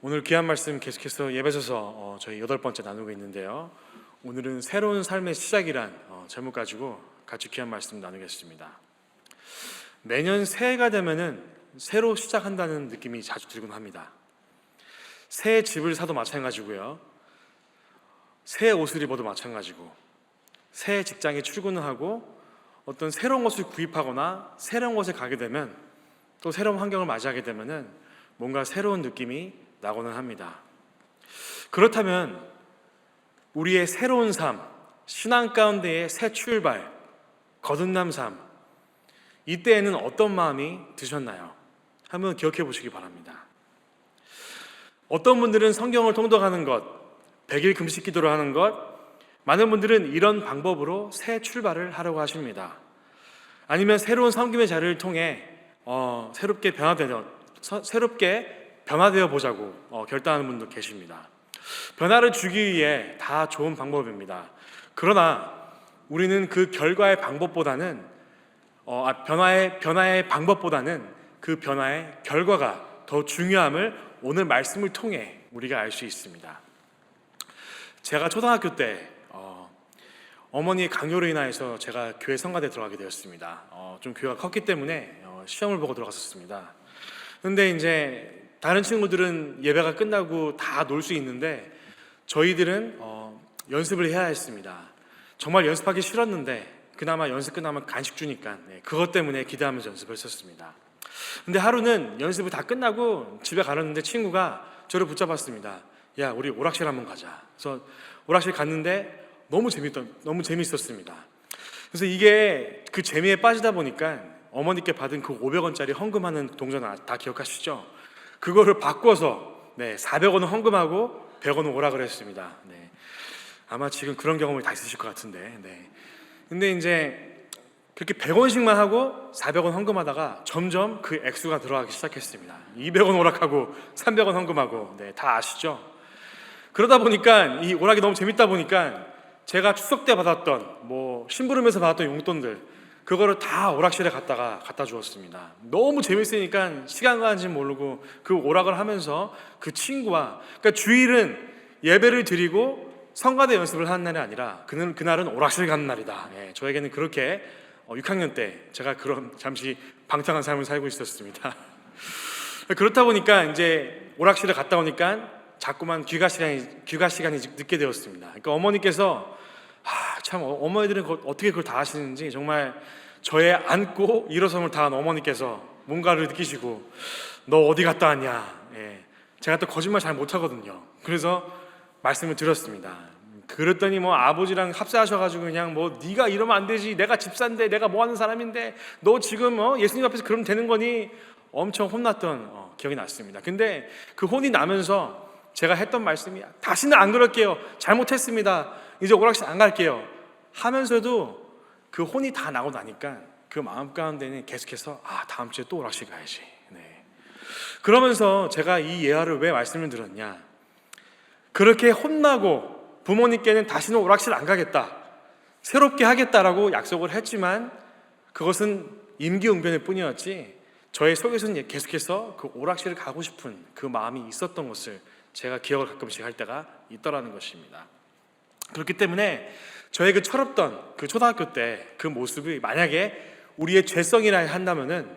오늘 귀한 말씀 계속해서 예배서서 어, 저희 여덟 번째 나누고 있는데요. 오늘은 새로운 삶의 시작이란 어, 제목 가지고 같이 귀한 말씀 나누겠습니다. 매년 새해가 되면은 새로 시작한다는 느낌이 자주 들곤 합니다. 새 집을 사도 마찬가지고요. 새 옷을 입어도 마찬가지고 새 직장에 출근을 하고 어떤 새로운 것을 구입하거나 새로운 곳에 가게 되면 또 새로운 환경을 맞이하게 되면은 뭔가 새로운 느낌이 나고는 합니다. 그렇다면 우리의 새로운 삶, 신앙 가운데의 새 출발, 거듭남 삶, 이때에는 어떤 마음이 드셨나요? 한번 기억해 보시기 바랍니다. 어떤 분들은 성경을 통독하는 것, 100일 금식 기도를 하는 것, 많은 분들은 이런 방법으로 새 출발을 하려고 하십니다. 아니면 새로운 섬김의 자리를 통해 어, 새롭게 변화되어 서- 새롭게 변화되어 보자고 어, 결단하는 분도 계십니다. 변화를 주기 위해 다 좋은 방법입니다. 그러나 우리는 그 결과의 방법보다는 어, 아, 변화의 변화의 방법보다는 그 변화의 결과가 더 중요함을 오늘 말씀을 통해 우리가 알 수 있습니다. 제가 초등학교 때 어, 어머니의 강요로 인하여서 제가 교회 성가대 들어가게 되었습니다. 어, 좀 교회가 컸기 때문에 어, 시험을 보고 들어갔었습니다. 근데 이제 다른 친구들은 예배가 끝나고 다 놀 수 있는데 저희들은 어, 연습을 해야 했습니다. 정말 연습하기 싫었는데 그나마 연습 끝나면 간식 주니까 네, 그것 때문에 기대하면서 연습을 했었습니다. 근데 하루는 연습을 다 끝나고 집에 가려는데 친구가 저를 붙잡았습니다. 야, 우리 오락실 한번 가자. 그래서 오락실 갔는데 너무 재밌던 너무 재밌었습니다. 그래서 이게 그 재미에 빠지다 보니까 어머니께 받은 그 500원짜리 헌금하는 동전 아- 다 기억하시죠? 그거를 바꿔서 네, 400원은 헌금하고 100원은 오락을 했습니다. 네. 아마 지금 그런 경험이 다 있으실 것 같은데. 네. 근데 이제 그렇게 100원씩만 하고 400원 헌금하다가 점점 그 액수가 들어가기 시작했습니다. 200원 오락하고 300원 헌금하고 네, 다 아시죠? 그러다 보니까 이 오락이 너무 재밌다 보니까 제가 추석 때 받았던 뭐 심부름에서 받았던 용돈들 그거를 다 오락실에 갖다가 갖다 주었습니다. 너무 재밌으니까 시간 가는지 모르고 그 오락을 하면서 그 친구와 그러니까 주일은 예배를 드리고 성가대 연습을 하는 날이 아니라 그는 그날은 오락실 가는 날이다. 예, 저에게는 그렇게 어, 6학년 때 제가 그런 잠시 방탕한 삶을 살고 있었습니다. 그렇다 보니까 이제 오락실에 갔다 오니까 자꾸만 귀가 시간이 귀가 시간이 늦게 되었습니다. 그러니까 어머니께서 아, 참 어- 어머니들은 어떻게 그걸 다 하시는지 정말 저의 안고 일어섬을 다한 어머니께서 뭔가를 느끼시고 너 어디 갔다 왔냐? 예. 제가 또 거짓말 잘 못하거든요. 그래서 말씀을 드렸습니다. 그랬더니 뭐 아버지랑 합세하셔가지고 그냥 뭐 네가 이러면 안 되지. 내가 집사인데 내가 뭐 하는 사람인데 너 지금 어 예수님 앞에서 그러면 되는 거니? 엄청 혼났던 어, 기억이 났습니다. 근데 그 혼이 나면서 제가 했던 말씀이 다시는 안 그럴게요. 잘못했습니다. 이제 오락실 안 갈게요. 하면서도 그 혼이 다 나고 나니까 그 마음 가운데는 계속해서 아 다음 주에 또 오락실 가야지. 네. 그러면서 제가 이 예화를 왜 말씀을 드렸냐? 그렇게 혼나고 부모님께는 다시는 오락실 안 가겠다. 새롭게 하겠다라고 약속을 했지만 그것은 임기응변일 뿐이었지 저의 속에서는 계속해서 그 오락실을 가고 싶은 그 마음이 있었던 것을 제가 기억을 가끔씩 할 때가 있더라는 것입니다. 그렇기 때문에 저의 그 철없던 그 초등학교 때 그 모습이 만약에 우리의 죄성이라 한다면은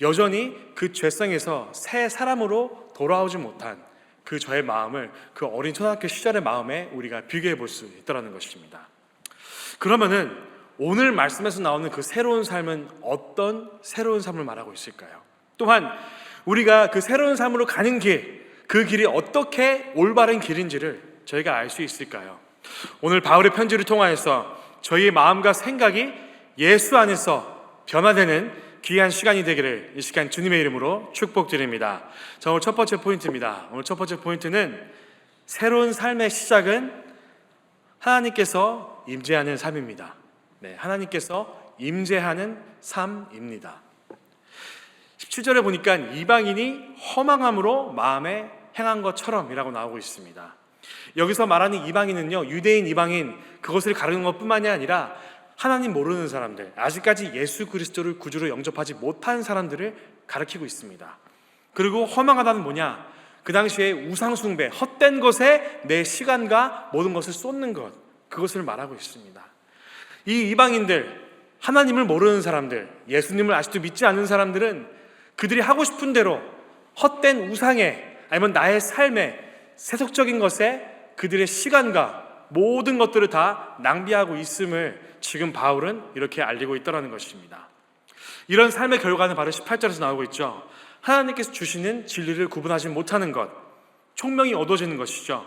여전히 그 죄성에서 새 사람으로 돌아오지 못한 그 저의 마음을 그 어린 초등학교 시절의 마음에 우리가 비교해 볼 수 있다는 것입니다. 그러면은 오늘 말씀에서 나오는 그 새로운 삶은 어떤 새로운 삶을 말하고 있을까요? 또한 우리가 그 새로운 삶으로 가는 길, 그 길이 어떻게 올바른 길인지를 저희가 알 수 있을까요? 오늘 바울의 편지를 통하여서 저희의 마음과 생각이 예수 안에서 변화되는 귀한 시간이 되기를 이 시간 주님의 이름으로 축복드립니다. 자, 오늘 첫 번째 포인트입니다. 오늘 첫 번째 포인트는 새로운 삶의 시작은 하나님께서 임재하는 삶입니다. 네, 하나님께서 임재하는 삶입니다. 17절에 보니까 이방인이 허망함으로 마음에 행한 것처럼이라고 나오고 있습니다. 여기서 말하는 이방인은요, 유대인 이방인 그것을 가르는 것 뿐만이 아니라 하나님 모르는 사람들, 아직까지 예수 그리스도를 구주로 영접하지 못한 사람들을 가르치고 있습니다. 그리고 허망하다는 뭐냐? 그 당시에 우상숭배, 헛된 것에 내 시간과 모든 것을 쏟는 것, 그것을 말하고 있습니다. 이 이방인들, 하나님을 모르는 사람들, 예수님을 아직도 믿지 않는 사람들은 그들이 하고 싶은 대로 헛된 우상에 아니면 나의 삶에 세속적인 것에 그들의 시간과 모든 것들을 다 낭비하고 있음을 지금 바울은 이렇게 알리고 있다는 것입니다. 이런 삶의 결과는 바로 18절에서 나오고 있죠. 하나님께서 주시는 진리를 구분하지 못하는 것, 총명이 어두워지는 것이죠.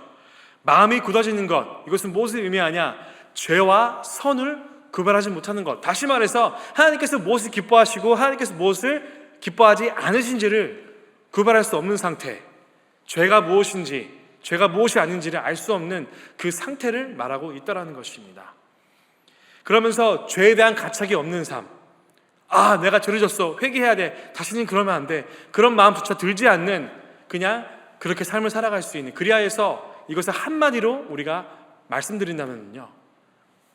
마음이 굳어지는 것, 이것은 무엇을 의미하냐? 죄와 선을 구별하지 못하는 것. 다시 말해서 하나님께서 무엇을 기뻐하시고 하나님께서 무엇을 기뻐하지 않으신지를 구별할 수 없는 상태. 죄가 무엇인지, 죄가 무엇이 아닌지를 알 수 없는 그 상태를 말하고 있다라는 것입니다. 그러면서 죄에 대한 가책이 없는 삶. 아, 내가 죄를 졌어. 회개해야 돼. 다시는 그러면 안 돼. 그런 마음조차 들지 않는 그냥 그렇게 삶을 살아갈 수 있는 그리하여서 이것을 한마디로 우리가 말씀드린다면요.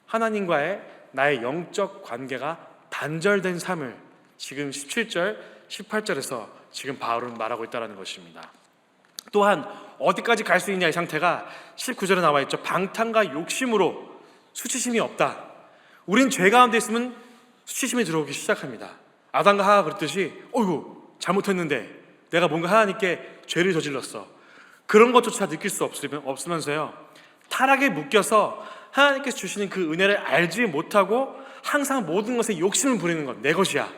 하나님과의 나의 영적 관계가 단절된 삶을 지금 17절, 18절에서 지금 바울은 말하고 있다는 것입니다. 또한 어디까지 갈 수 있냐 이 상태가 19절에 나와 있죠. 방탕과 욕심으로 수치심이 없다. 우린 죄 가운데 있으면 수치심이 들어오기 시작합니다. 아담과 하가 그랬듯이 어이구 잘못했는데 내가 뭔가 하나님께 죄를 저질렀어. 그런 것조차 느낄 수 없으면, 없으면서요. 타락에 묶여서 하나님께서 주시는 그 은혜를 알지 못하고 항상 모든 것에 욕심을 부리는 것, 내 것이야.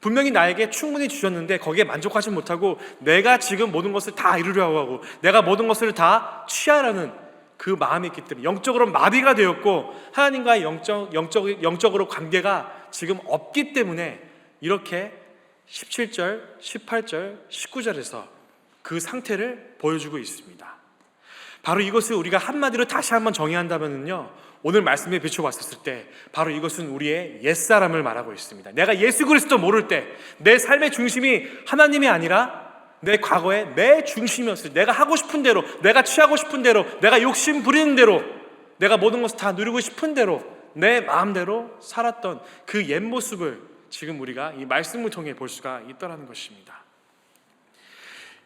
분명히 나에게 충분히 주셨는데 거기에 만족하지 못하고 내가 지금 모든 것을 다 이루려고 하고 내가 모든 것을 다 취하라는 그 마음이 있기 때문에 영적으로 마비가 되었고 하나님과의 영적, 영적, 영적으로 관계가 지금 없기 때문에 이렇게 17절, 18절, 19절에서 그 상태를 보여주고 있습니다. 바로 이것을 우리가 한마디로 다시 한번 정의한다면요. 오늘 말씀에 비춰봤었을 때 바로 이것은 우리의 옛사람을 말하고 있습니다. 내가 예수 그리스도 모를 때 내 삶의 중심이 하나님이 아니라 내 과거에 내 중심이었을 때 내가 하고 싶은 대로 내가 취하고 싶은 대로 내가 욕심 부리는 대로 내가 모든 것을 다 누리고 싶은 대로 내 마음대로 살았던 그 옛 모습을 지금 우리가 이 말씀을 통해 볼 수가 있다는 것입니다.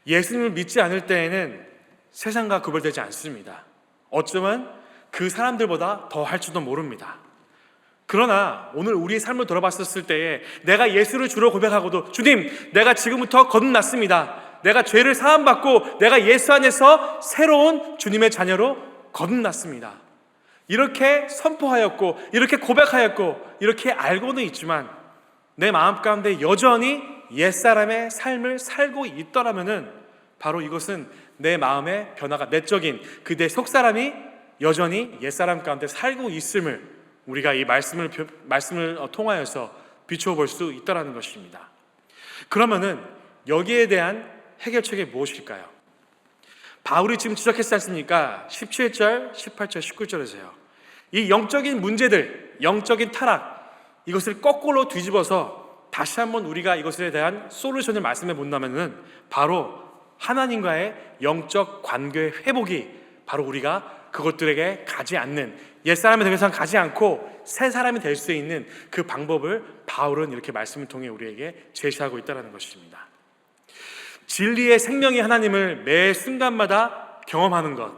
예수님을 믿지 않을 때에는 세상과 구별되지 않습니다. 어쩌면 그 사람들보다 더 할지도 모릅니다. 그러나 오늘 우리의 삶을 돌아봤었을 때에 내가 예수를 주로 고백하고도 주님, 내가 지금부터 거듭났습니다. 내가 죄를 사함받고 내가 예수 안에서 새로운 주님의 자녀로 거듭났습니다. 이렇게 선포하였고, 이렇게 고백하였고, 이렇게 알고는 있지만 내 마음 가운데 여전히 옛사람의 삶을 살고 있더라면은 바로 이것은 내 마음의 변화가 내적인 그내 속사람이 여전히 옛사람 가운데 살고 있음을 우리가 이 말씀을 말씀을 통하여서 비추어 볼 수 있다라는 것입니다. 그러면은 여기에 대한 해결책이 무엇일까요? 바울이 지금 지적했지 않습니까? 17절, 18절, 19절에서요. 이 영적인 문제들, 영적인 타락, 이것을 거꾸로 뒤집어서 다시 한번 우리가 이것에 대한 솔루션을 말씀해 본다면은 바로 하나님과의 영적 관계의 회복이 바로 우리가 그것들에게 가지 않는 옛사람이 더 이상 가지 않고 새 사람이 될 수 있는 그 방법을 바울은 이렇게 말씀을 통해 우리에게 제시하고 있다는 것입니다. 진리의 생명의 하나님을 매 순간마다 경험하는 것,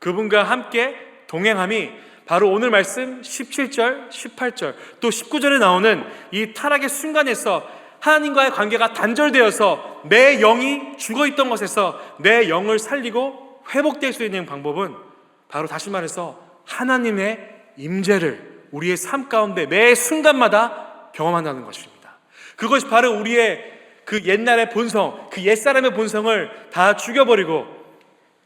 그분과 함께 동행함이 바로 오늘 말씀 17절, 18절, 또 19절에 나오는 이 타락의 순간에서 하나님과의 관계가 단절되어서 내 영이 죽어 있던 것에서 내 영을 살리고 회복될 수 있는 방법은 바로 다시 말해서 하나님의 임재를 우리의 삶 가운데 매 순간마다 경험한다는 것입니다. 그것이 바로 우리의 그 옛날의 본성, 그 옛사람의 본성을 다 죽여버리고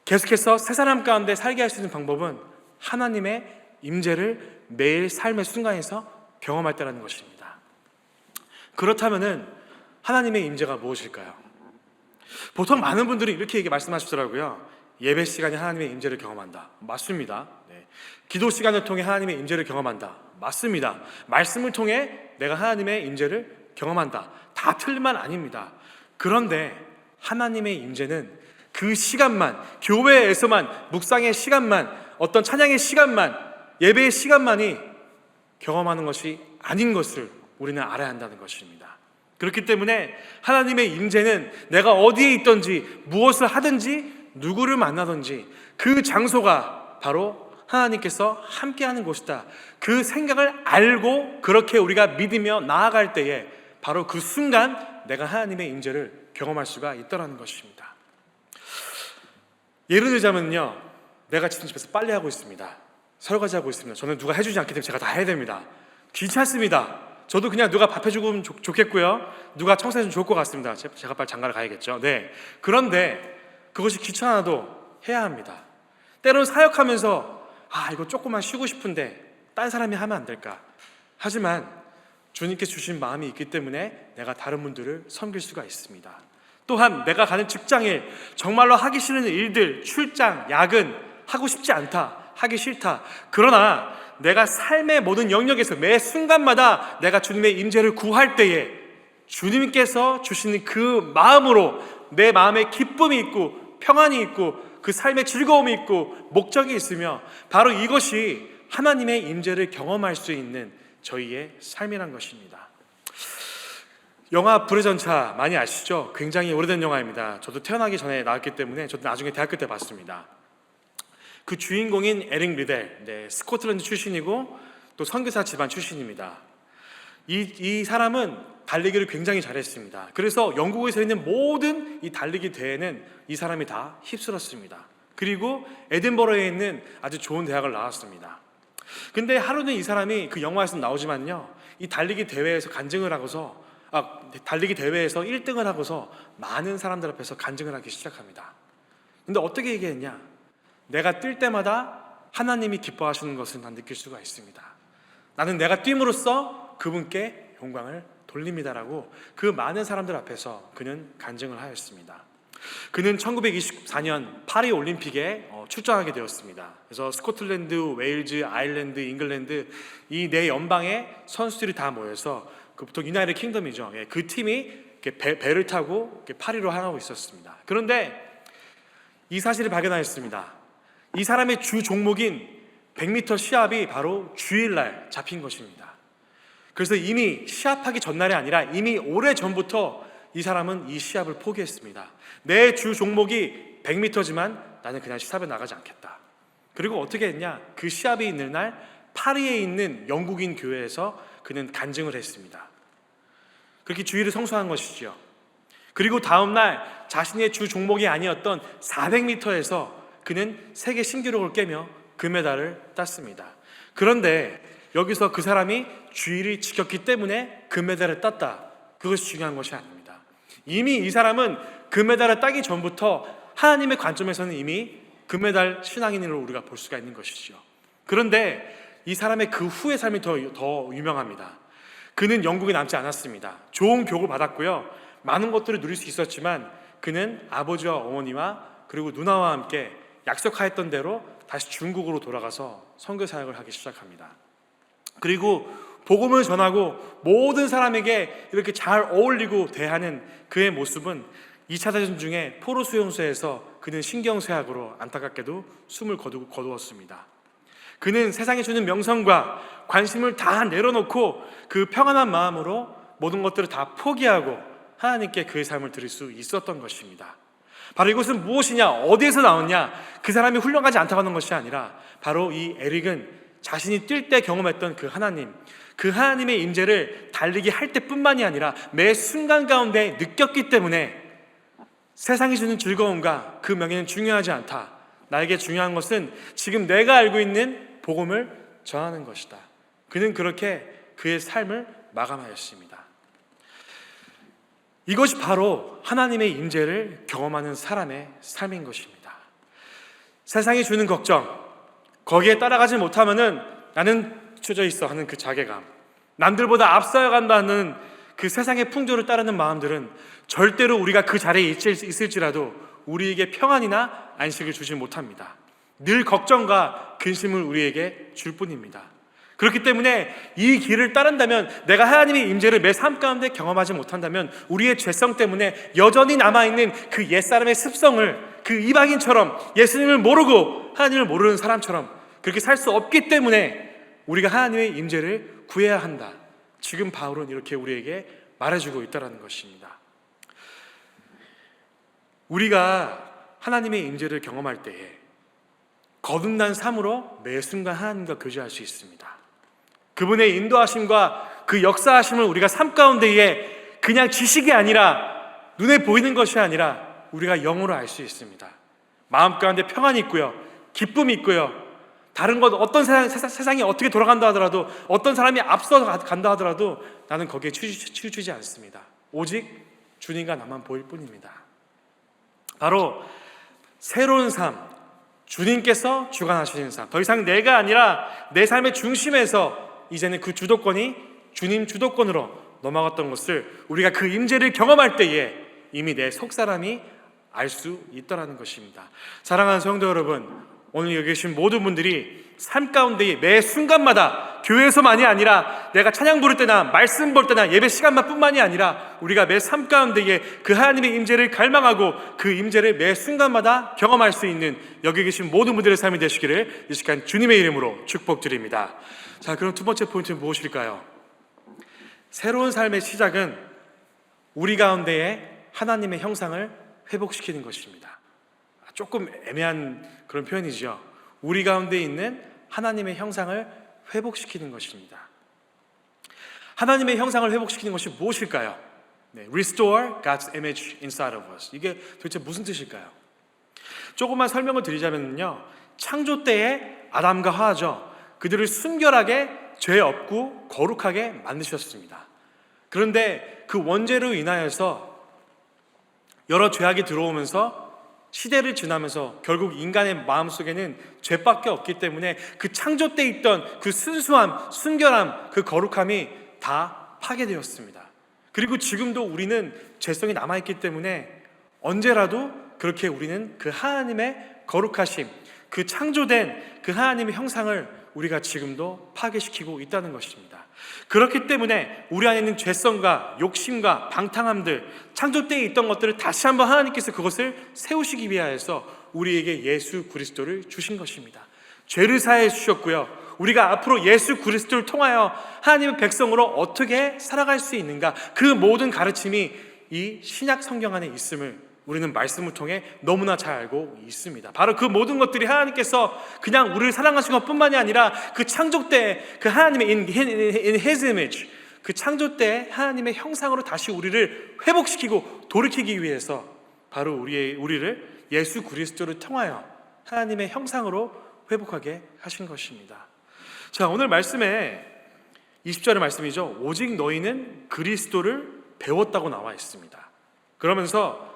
계속해서 새 사람 가운데 살게 할 수 있는 방법은 하나님의 임재를 매일 삶의 순간에서 경험할 때라는 것입니다. 그렇다면은 하나님의 임재가 무엇일까요? 보통 많은 분들이 이렇게 얘기 말씀하시더라고요. 예배 시간에 하나님의 임재를 경험한다. 맞습니다. 네. 기도 시간을 통해 하나님의 임재를 경험한다. 맞습니다. 말씀을 통해 내가 하나님의 임재를 경험한다. 다 틀린 말 아닙니다. 그런데 하나님의 임재는 그 시간만 교회에서만 묵상의 시간만 어떤 찬양의 시간만 예배의 시간만이 경험하는 것이 아닌 것을 우리는 알아야 한다는 것입니다. 그렇기 때문에 하나님의 임재는 내가 어디에 있든지 무엇을 하든지 누구를 만나든지 그 장소가 바로 하나님께서 함께하는 곳이다. 그 생각을 알고 그렇게 우리가 믿으며 나아갈 때에 바로 그 순간 내가 하나님의 임재를 경험할 수가 있다라는 것입니다. 예를 들자면요, 내가 지금 집에서 빨래 하고 있습니다. 설거지 하고 있습니다. 저는 누가 해주지 않기 때문에 제가 다 해야 됩니다. 귀찮습니다. 저도 그냥 누가 밥 해주면 좋, 좋겠고요. 누가 청소해주면 좋을 것 같습니다. 제- 제가 빨리 장가를 가야겠죠. 네. 그런데 그것이 귀찮아도 해야 합니다. 때로는 사역하면서 아 이거 조금만 쉬고 싶은데 딴 사람이 하면 안 될까? 하지만 주님께 주신 마음이 있기 때문에 내가 다른 분들을 섬길 수가 있습니다. 또한 내가 가는 직장일 정말로 하기 싫은 일들, 출장, 야근 하고 싶지 않다, 하기 싫다. 그러나 내가 삶의 모든 영역에서 매 순간마다 내가 주님의 임재를 구할 때에 주님께서 주시는 그 마음으로 내 마음에 기쁨이 있고 평안이 있고 그 삶의 즐거움이 있고 목적이 있으며 바로 이것이 하나님의 임재를 경험할 수 있는 저희의 삶이란 것입니다. 영화 불의 전차 많이 아시죠? 굉장히 오래된 영화입니다. 저도 태어나기 전에 나왔기 때문에 저도 나중에 대학교 때 봤습니다. 그 주인공인 에릭 리델, 네, 스코틀랜드 출신이고 또 선교사 집안 출신입니다. 이, 이 사람은 달리기를 굉장히 잘했습니다. 그래서 영국에서 있는 모든 이 달리기 대회는 이 사람이 다 휩쓸었습니다. 그리고 에든버러에 있는 아주 좋은 대학을 나왔습니다. 근데 하루는 이 사람이 그 영화에서 나오지만요, 이 달리기 대회에서 간증을 하고서 아, 달리기 대회에서 1등을 하고서 많은 사람들 앞에서 간증을 하기 시작합니다. 근데 어떻게 얘기했냐? 내가 뛸 때마다 하나님이 기뻐하시는 것을 난 느낄 수가 있습니다. 나는 내가 뛴으로써 그분께 영광을 돌립니다라고 그 많은 사람들 앞에서 그는 간증을 하였습니다. 그는 1924년 파리 올림픽에 어, 출전하게 되었습니다. 그래서 스코틀랜드, 웨일즈, 아일랜드, 잉글랜드 이 네 연방의 선수들이 다 모여서 그 보통 유나이티드 킹덤이죠. 예, 그 팀이 배, 배를 타고 파리로 향하고 있었습니다. 그런데 이 사실을 발견하였습니다. 이 사람의 주 종목인 100m 시합이 바로 주일날 잡힌 것입니다. 그래서 이미 시합하기 전날이 아니라 이미 오래 전부터 이 사람은 이 시합을 포기했습니다. 내 주 종목이 100m지만 나는 그냥 시합에 나가지 않겠다. 그리고 어떻게 했냐? 그 시합이 있는 날 파리에 있는 영국인 교회에서 그는 간증을 했습니다. 그렇게 주의를 성수한 것이지요. 그리고 다음 날 자신의 주 종목이 아니었던 400m에서 그는 세계 신기록을 깨며 금메달을 땄습니다. 그런데 여기서 그 사람이 주의를 지켰기 때문에 금메달을 땄다. 그것이 중요한 것이 아닙니다. 이미 이 사람은 금메달을 따기 전부터 하나님의 관점에서는 이미 금메달 신앙인으로 우리가 볼 수가 있는 것이죠. 그런데 이 사람의 그 후의 삶이 더, 더 유명합니다. 그는 영국에 남지 않았습니다. 좋은 교육을 받았고요. 많은 것들을 누릴 수 있었지만 그는 아버지와 어머니와 그리고 누나와 함께 약속하였던 대로 다시 중국으로 돌아가서 선교 사역을 하기 시작합니다. 그리고 복음을 전하고 모든 사람에게 이렇게 잘 어울리고 대하는 그의 모습은 2차 대전 중에 포로 수용소에서 그는 신경쇠약으로 안타깝게도 숨을 거두, 거두었습니다. 그는 세상에 주는 명성과 관심을 다 내려놓고 그 평안한 마음으로 모든 것들을 다 포기하고 하나님께 그의 삶을 드릴 수 있었던 것입니다. 바로 이것은 무엇이냐, 어디에서 나왔냐, 그 사람이 훌륭하지 않다고 하는 것이 아니라 바로 이 에릭은 자신이 뛸 때 경험했던 그 하나님, 그 하나님의 임재를 달리기 할 때뿐만이 아니라 매 순간 가운데 느꼈기 때문에 세상이 주는 즐거움과 그 명예는 중요하지 않다. 나에게 중요한 것은 지금 내가 알고 있는 복음을 전하는 것이다. 그는 그렇게 그의 삶을 마감하였습니다. 이것이 바로 하나님의 임재를 경험하는 사람의 삶인 것입니다. 세상이 주는 걱정, 거기에 따라가지 못하면은 나는 쳐져 있어 하는 그 자괴감, 남들보다 앞서야 간다는 그 세상의 풍조를 따르는 마음들은 절대로 우리가 그 자리에 있을지라도 우리에게 평안이나 안식을 주지 못합니다. 늘 걱정과 근심을 우리에게 줄 뿐입니다. 그렇기 때문에 이 길을 따른다면 내가 하나님의 임재를 매 삶 가운데 경험하지 못한다면 우리의 죄성 때문에 여전히 남아있는 그 옛사람의 습성을 그 이방인처럼 예수님을 모르고 하나님을 모르는 사람처럼 그렇게 살 수 없기 때문에 우리가 하나님의 임재를 구해야 한다. 지금 바울은 이렇게 우리에게 말해주고 있다라는 것입니다. 우리가 하나님의 임재를 경험할 때에 거듭난 삶으로 매 순간 하나님과 교제할 수 있습니다. 그분의 인도하심과 그 역사하심을 우리가 삶 가운데에 그냥 지식이 아니라 눈에 보이는 것이 아니라 우리가 영으로 알 수 있습니다. 마음 가운데 평안이 있고요. 기쁨이 있고요. 다른 것 어떤 세상, 세상 이 어떻게 돌아간다 하더라도 어떤 사람이 앞서 간다 하더라도 나는 거기에 치우치지 않습니다. 오직 주님과 나만 보일 뿐입니다. 바로 새로운 삶, 주님께서 주관하시는 삶. 더 이상 내가 아니라 내 삶의 중심에서 이제는 그 주도권이 주님 주도권으로 넘어갔던 것을 우리가 그 임재를 경험할 때에 이미 내 속 사람이 알 수 있다라는 것입니다. 사랑하는 성도 여러분, 오늘 여기 계신 모든 분들이 삶 가운데 매 순간마다 교회에서만이 아니라 내가 찬양 부를 때나 말씀 볼 때나 예배 시간만 뿐만이 아니라 우리가 매 삶 가운데에 그 하나님의 임재를 갈망하고 그 임재를 매 순간마다 경험할 수 있는 여기 계신 모든 분들의 삶이 되시기를 이 시간 주님의 이름으로 축복드립니다. 자, 그럼 두 번째 포인트는 무엇일까요? 새로운 삶의 시작은 우리 가운데에 하나님의 형상을 회복시키는 것입니다. 조금 애매한 그런 표현이죠. 우리 가운데 있는 하나님의 형상을 회복시키는 것입니다. 하나님의 형상을 회복시키는 것이 무엇일까요? 네, restore God's image inside of us. 이게 도대체 무슨 뜻일까요? 조금만 설명을 드리자면요. 창조 때에 아담과 하와죠. 그들을 순결하게 죄 없고 거룩하게 만드셨습니다. 그런데 그 원죄로 인하여서 여러 죄악이 들어오면서 시대를 지나면서 결국 인간의 마음속에는 죄밖에 없기 때문에 그 창조 때 있던 그 순수함, 순결함, 그 거룩함이 다 파괴되었습니다. 그리고 지금도 우리는 죄성이 남아있기 때문에 언제라도 그렇게 우리는 그 하나님의 거룩하심, 그 창조된 그 하나님의 형상을 우리가 지금도 파괴시키고 있다는 것입니다. 그렇기 때문에 우리 안에 있는 죄성과 욕심과 방탕함들, 창조 때에 있던 것들을 다시 한번 하나님께서 그것을 세우시기 위하여서 우리에게 예수 그리스도를 주신 것입니다. 죄를 사해 주셨고요. 우리가 앞으로 예수 그리스도를 통하여 하나님의 백성으로 어떻게 살아갈 수 있는가 그 모든 가르침이 이 신약 성경 안에 있음을 우리는 말씀을 통해 너무나 잘 알고 있습니다. 바로 그 모든 것들이 하나님께서 그냥 우리를 사랑하신 것뿐만이 아니라 그 창조 때 그 하나님의 in, in His image 그 창조 때 하나님의 형상으로 다시 우리를 회복시키고 돌이키기 위해서 바로 우리의 우리를 예수 그리스도를 통하여 하나님의 형상으로 회복하게 하신 것입니다. 자, 오늘 말씀에 20절의 말씀이죠. 오직 너희는 그리스도를 배웠다고 나와 있습니다. 그러면서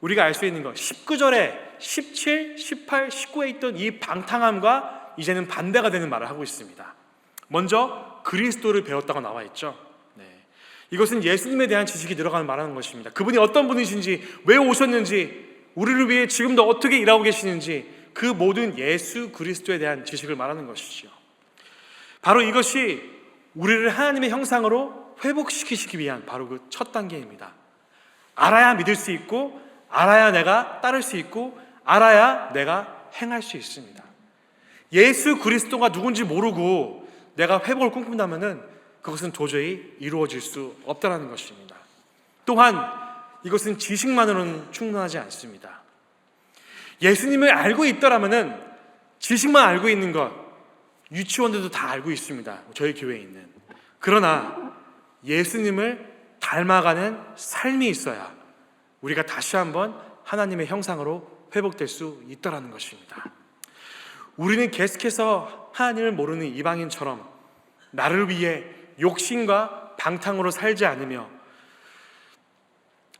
우리가 알 수 있는 것 19절에 17, 18, 19에 있던 이 방탕함과 이제는 반대가 되는 말을 하고 있습니다. 먼저 그리스도를 배웠다고 나와 있죠. 네. 이것은 예수님에 대한 지식이 들어가는 말하는 것입니다. 그분이 어떤 분이신지, 왜 오셨는지, 우리를 위해 지금도 어떻게 일하고 계시는지 그 모든 예수 그리스도에 대한 지식을 말하는 것이죠. 바로 이것이 우리를 하나님의 형상으로 회복시키시기 위한 바로 그 첫 단계입니다. 알아야 믿을 수 있고 알아야 내가 따를 수 있고 알아야 내가 행할 수 있습니다. 예수 그리스도가 누군지 모르고 내가 회복을 꿈꾼다면은 그것은 도저히 이루어질 수 없다라는 것입니다. 또한 이것은 지식만으로는 충분하지 않습니다. 예수님을 알고 있더라면은 지식만 알고 있는 것 유치원들도 다 알고 있습니다. 저희 교회에 있는. 그러나 예수님을 닮아가는 삶이 있어야 우리가 다시 한번 하나님의 형상으로 회복될 수 있다라는 것입니다. 우리는 계속해서 하나님을 모르는 이방인처럼 나를 위해 욕심과 방탕으로 살지 않으며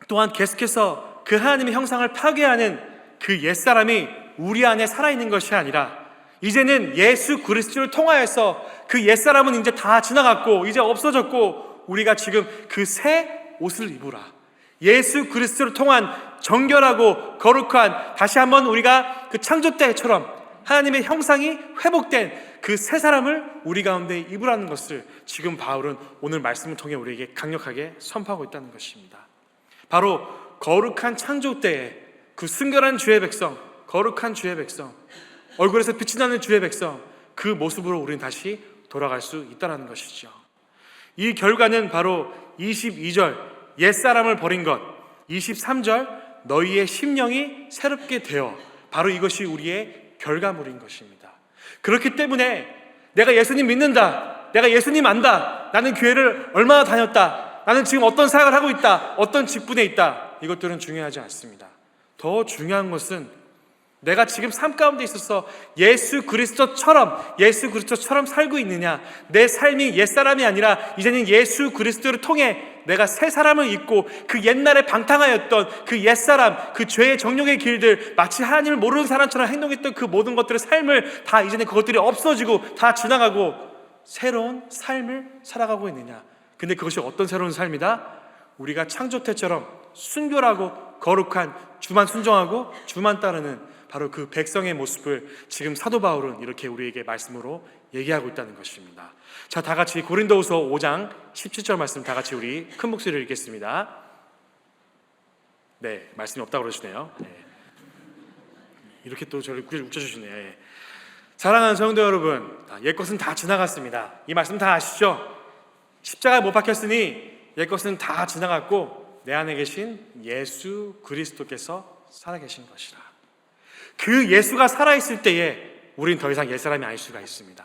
또한 계속해서 그 하나님의 형상을 파괴하는 그 옛사람이 우리 안에 살아있는 것이 아니라 이제는 예수 그리스도를 통하여서 그 옛사람은 이제 다 지나갔고 이제 없어졌고 우리가 지금 그 새 옷을 입으라. 예수 그리스도를 통한 정결하고 거룩한 다시 한번 우리가 그 창조 때처럼 하나님의 형상이 회복된 그새 사람을 우리 가운데 입으라는 것을 지금 바울은 오늘 말씀을 통해 우리에게 강력하게 선포하고 있다는 것입니다. 바로 거룩한 창조 때에 그 순결한 주의 백성, 거룩한 주의 백성, 얼굴에서 빛이 나는 주의 백성, 그 모습으로 우리는 다시 돌아갈 수 있다는 것이죠. 이 결과는 바로 22절 옛사람을 버린 것 23절 너희의 심령이 새롭게 되어 바로 이것이 우리의 결과물인 것입니다. 그렇기 때문에 내가 예수님 믿는다. 내가 예수님 안다. 나는 교회를 얼마나 다녔다. 나는 지금 어떤 사역을 하고 있다. 어떤 직분에 있다. 이것들은 중요하지 않습니다. 더 중요한 것은 내가 지금 삶 가운데 있어서 예수 그리스도처럼 예수 그리스도처럼 살고 있느냐 내 삶이 옛사람이 아니라 이제는 예수 그리스도를 통해 내가 새 사람을 입고 그 옛날에 방탕하였던 그 옛사람 그 죄의 정욕의 길들 마치 하나님을 모르는 사람처럼 행동했던 그 모든 것들의 삶을 다 이제는 그것들이 없어지고 다 지나가고 새로운 삶을 살아가고 있느냐 근데 그것이 어떤 새로운 삶이다? 우리가 창조 때처럼 순결하고 거룩한 주만 순종하고 주만 따르는 바로 그 백성의 모습을 지금 사도 바울은 이렇게 우리에게 말씀으로 얘기하고 있다는 것입니다. 자, 다 같이 고린도후서 5장 17절 말씀 다 같이 우리 큰 목소리로 읽겠습니다. 네, 말씀이 없다고 그러시네요. 네. 이렇게 또 저를 웃겨주시네요. 예. 사랑하는 성도 여러분, 옛 것은 다 지나갔습니다. 이 말씀 다 아시죠? 십자가에 못 박혔으니 옛 것은 다 지나갔고 내 안에 계신 예수 그리스도께서 살아계신 것이라. 그 예수가 살아있을 때에 우린 더 이상 옛사람이 아닐 수가 있습니다.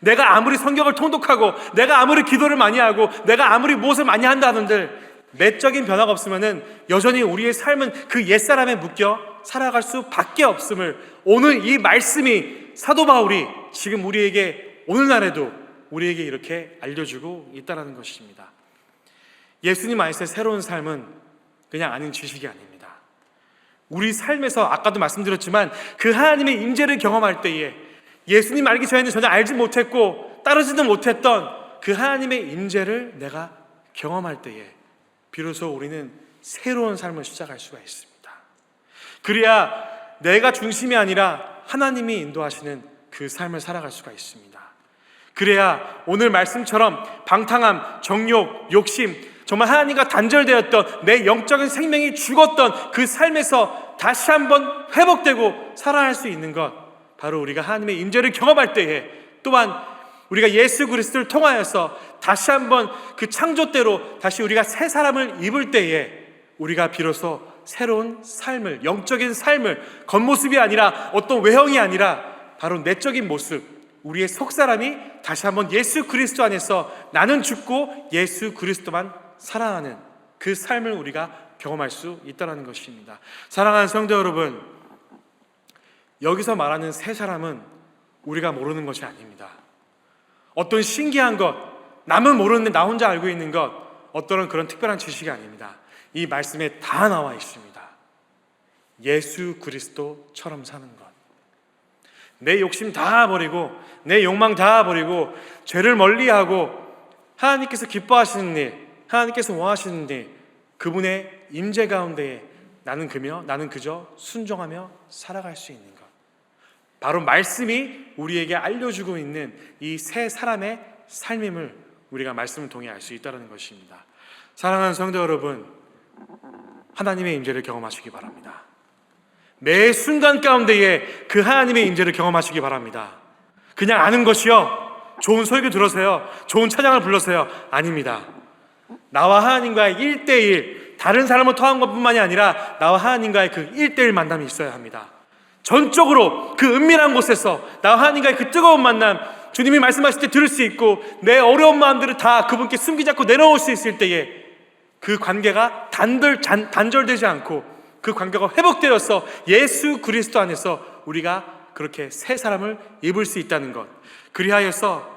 내가 아무리 성경을 통독하고 내가 아무리 기도를 많이 하고 내가 아무리 무엇을 많이 한다 하는들 내적인 변화가 없으면은 여전히 우리의 삶은 그 옛사람에 묶여 살아갈 수밖에 없음을 오늘 이 말씀이 사도 바울이 지금 우리에게 오늘날에도 우리에게 이렇게 알려주고 있다는 것입니다. 예수님 안에서의 새로운 삶은 그냥 아는 지식이 아닙니다. 우리 삶에서 아까도 말씀드렸지만 그 하나님의 임재를 경험할 때에 예수님 알기 전에는 전혀 알지 못했고 따르지도 못했던 그 하나님의 임재를 내가 경험할 때에 비로소 우리는 새로운 삶을 시작할 수가 있습니다. 그래야 내가 중심이 아니라 하나님이 인도하시는 그 삶을 살아갈 수가 있습니다. 그래야 오늘 말씀처럼 방탕함, 정욕, 욕심, 정말 하나님과 단절되었던 내 영적인 생명이 죽었던 그 삶에서 다시 한번 회복되고 살아날 수 있는 것. 바로 우리가 하나님의 임재를 경험할 때에 또한 우리가 예수 그리스도를 통하여서 다시 한번 그 창조대로 다시 우리가 새 사람을 입을 때에 우리가 비로소 새로운 삶을 영적인 삶을 겉모습이 아니라 어떤 외형이 아니라 바로 내적인 모습 우리의 속 사람이 다시 한번 예수 그리스도 안에서 나는 죽고 예수 그리스도만 살아가는 그 삶을 우리가 경험할 수 있다는 것입니다. 사랑하는 성도 여러분, 여기서 말하는 새 사람은 우리가 모르는 것이 아닙니다. 어떤 신기한 것, 남은 모르는데 나 혼자 알고 있는 것, 어떤 그런 특별한 지식이 아닙니다. 이 말씀에 다 나와 있습니다. 예수 그리스도처럼 사는 것. 내 욕심 다 버리고, 내 욕망 다 버리고, 죄를 멀리 하고, 하나님께서 기뻐하시는 일, 하나님께서 원하시는데 그분의 임재 가운데 나는 그며 나는 그저 순종하며 살아갈 수 있는 것. 바로 말씀이 우리에게 알려주고 있는 이새 사람의 삶임을 우리가 말씀을 통해 알 수 있다는 것입니다. 사랑하는 성도 여러분, 하나님의 임재를 경험하시기 바랍니다. 매 순간 가운데에 그 하나님의 임재를 경험하시기 바랍니다. 그냥 아는 것이요. 좋은 설교 들어서요. 좋은 찬양을 불러서요. 아닙니다. 나와 하나님과의 1대1 다른 사람을 통한 것뿐만이 아니라 나와 하나님과의 그 1대1 만남이 있어야 합니다. 전적으로 그 은밀한 곳에서 나와 하나님과의 그 뜨거운 만남 주님이 말씀하실 때 들을 수 있고 내 어려운 마음들을 다 그분께 숨기지 않고 내려올 수 있을 때에 그 관계가 단절, 단절되지 않고 그 관계가 회복되어서 예수 그리스도 안에서 우리가 그렇게 새 사람을 입을 수 있다는 것. 그리하여서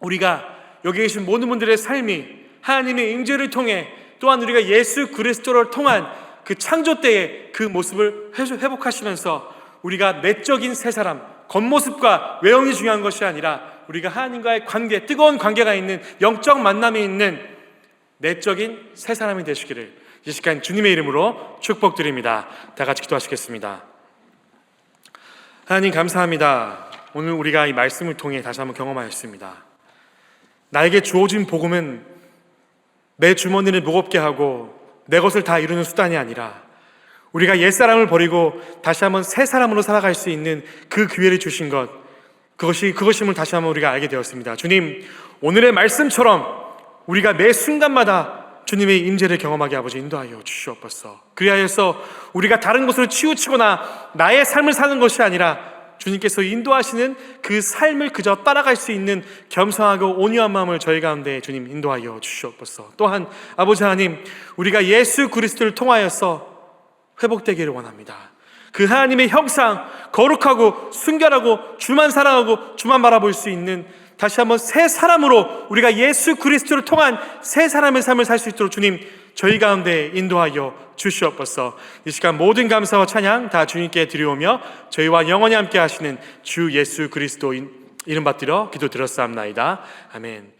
우리가 여기 계신 모든 분들의 삶이 하나님의 임재를 통해 또한 우리가 예수 그리스도를 통한 그 창조 때의 그 모습을 회복하시면서 우리가 내적인 새 사람, 겉모습과 외형이 중요한 것이 아니라 우리가 하나님과의 관계, 뜨거운 관계가 있는 영적 만남이 있는 내적인 새 사람이 되시기를 이 시간 주님의 이름으로 축복드립니다. 다 같이 기도하시겠습니다. 하나님 감사합니다. 오늘 우리가 이 말씀을 통해 다시 한번 경험하였습니다. 나에게 주어진 복음은 내 주머니를 무겁게 하고 내 것을 다 이루는 수단이 아니라 우리가 옛사람을 버리고 다시 한번 새 사람으로 살아갈 수 있는 그 기회를 주신 것 그것이 그것임을 다시 한번 우리가 알게 되었습니다. 주님, 오늘의 말씀처럼 우리가 매 순간마다 주님의 임재를 경험하게 아버지 인도하여 주시옵소서. 그리하여서 우리가 다른 곳으로 치우치거나 나의 삶을 사는 것이 아니라 주님께서 인도하시는 그 삶을 그저 따라갈 수 있는 겸손하고 온유한 마음을 저희 가운데 주님 인도하여 주시옵소서. 또한 아버지 하나님 우리가 예수 그리스도를 통하여서 회복되기를 원합니다. 그 하나님의 형상 거룩하고 순결하고 주만 사랑하고 주만 바라볼 수 있는 다시 한번 새 사람으로 우리가 예수 그리스도를 통한 새 사람의 삶을 살 수 있도록 주님 저희 가운데 인도하여 주시옵소서. 이 시간 모든 감사와 찬양 다 주님께 드리오며 저희와 영원히 함께 하시는 주 예수 그리스도 이름 받들어 기도 드렸사옵나이다. 아멘.